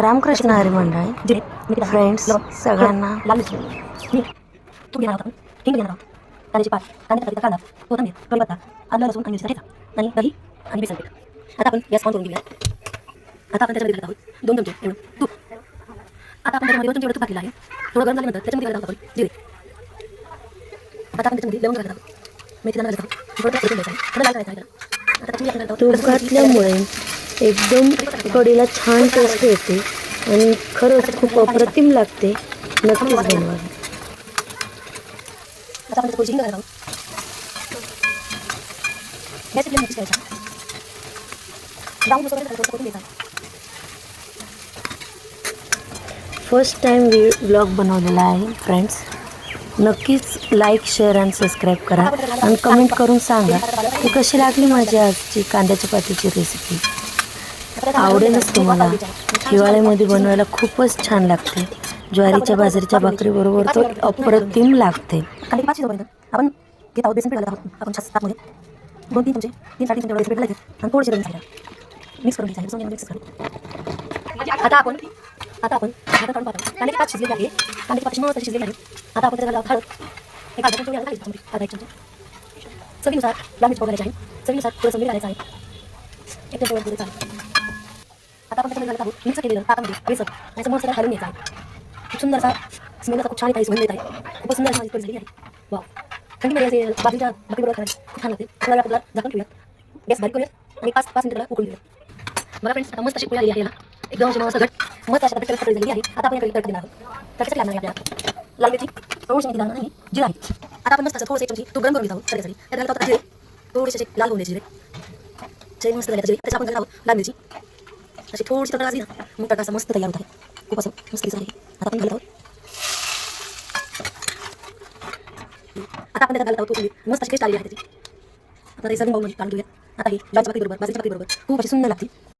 रामकृष्ण हरी मंडळी. फ्रेंड्स सगळ्यांना. लाल मिरची मी तूप घेणार आहोत आपण हिंग घेणार आहोत. कांद्याची पात कांद्याचा कांदा कोथंबीर कढीपत्ता आलं लसूण आणि मिरची ठेचा आणि दही आणि बेसन पीठ आता आपण गॅस ऑन करून घेऊया आता आपण त्याच्यामध्ये घालत आहोत दोन चमचे एवढं तूप आता आपण त्याच्यामध्ये चमचे एवढं तूप घातलेलं आहे थोडं गरम झाल्यानंतर त्याच्यामध्ये घालत आहोत. आपण जिरे आता आपण त्याच्यामध्ये लवंग घालत आहोत मेथी दाणा घालत आहोत. थोडं थोडं लाल करायचं आहे. आता त्याच्यामध्ये आपण घालत आहोत एकदम कढीला छान टेस्ट येते. आणि खरंच खूप अप्रतिम लागते. नक्कीच बनवा. फर्स्ट टाईम वी ब्लॉग बनवलेला आहे फ्रेंड्स नक्कीच लाईक शेअर आणि सबस्क्राईब करा. आणि कमेंट करून सांगा की कशी लागली माझी आजची कांद्याच्या पातीची रेसिपी आवडेलच तुम्हाला. हिवाळ्यामध्ये बनवायला खूपच छान लागते. ज्वारीच्या बाजरीच्या भाकरीबरोबर तो अप्रतिम लागते. पाच आपण घेत आहोत बेसन आहोत आपण छास तापमध्ये दोन तीन चमचे तीन साडेतीन चमचे बेसन पीठ आणि थोडेसे गरम मिक्स करून घ्यायचं मिक्स करून. आता आपण आता आपण काढून पाहतो. कांद्याची पाच शिजलेली आहे. कांद्याची पाच मस्त शिजलेली आहे. आता आपण त्याला हळद एक अर्धा चमचे घालायचं चमचे अर्धा एक चमचे. चवीनुसार लाल मिरची पावडर आहे. चवीनुसार थोडं मीठ घालायचं आहे. एक चमचे वर चालेल आता आपण त्याच्यामध्ये घालत मिक्स केलेलं ताकामध्ये बेसन आणि समोर सगळं घालून घ्यायचं आहे खूप सुंदर असा स्मेल असा खूप छान येत येत आहे सुंदर माझी झाली आहे वा थंडीमध्ये असे खूप छान लागते थोडा आपल्याला गॅस बारीक आणि पाच पाच मिनिटाला उकळून देऊया फ्रेंड्स आता मस्त अशी उकळी आली आहे याला एकदम अशी मस्त घट मस्त अशा घट्ट आहे आता आपण कढी देणार आहोत त्याच्यासाठी लागणार आहे आपल्याला लाल मिरची थोडीशी जिरा आहे आता आपण मस्त थोडंसं चमची गरम करून घेत आहोत थोडेसे लाल होऊन द्यायची जिरे मस्त झाले जिरे आपण आहोत लाल मिरची अशी थोडीशी तडका लागली ना मग तडका मस्त तयार होत आहे खूप असं मस्त दिसत आहे आता आपण घालत आहोत आता आपण त्याला घालत आहोत कोथिंबीर मस्त अशी टेस्ट आली आहे त्याची आता ते सर्व बाउलमध्ये काढून घेऊया आता हे ज्वारीच्या भाकरी बरोबर बाजरीच्या भाकरी बरोबर खूप अशी सुंदर लागते